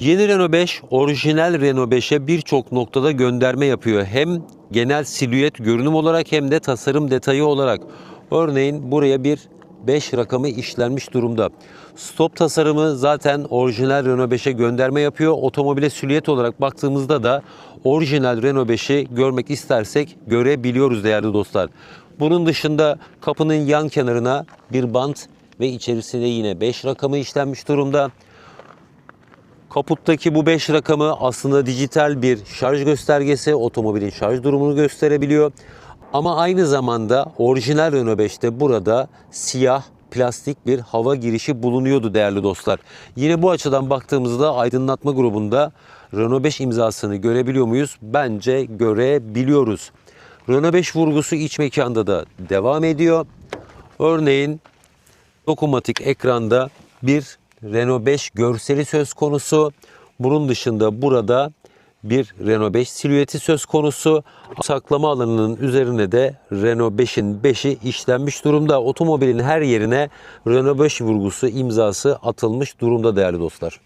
Yeni Renault 5 orijinal Renault 5'e birçok noktada gönderme yapıyor. Hem genel silüet görünüm olarak hem de tasarım detayı olarak. Örneğin buraya bir 5 rakamı işlenmiş durumda. Stop tasarımı zaten orijinal Renault 5'e gönderme yapıyor. Otomobile silüet olarak baktığımızda da orijinal Renault 5'i görmek istersek görebiliyoruz değerli dostlar. Bunun dışında kapının yan kenarına bir bant ve içerisinde yine 5 rakamı işlenmiş durumda. Kaputtaki bu 5 rakamı aslında dijital bir şarj göstergesi, otomobilin şarj durumunu gösterebiliyor. Ama aynı zamanda orijinal Renault 5'te burada siyah plastik bir hava girişi bulunuyordu değerli dostlar. Yine bu açıdan baktığımızda aydınlatma grubunda Renault 5 imzasını görebiliyor muyuz? Bence görebiliyoruz. Renault 5 vurgusu iç mekanda da devam ediyor. Örneğin dokunmatik ekranda bir Renault 5 görseli söz konusu. Bunun dışında burada bir Renault 5 silüeti söz konusu. Saklama alanının üzerine de Renault 5'in 5'i işlenmiş durumda. Otomobilin her yerine Renault 5 vurgusu imzası atılmış durumda değerli dostlar.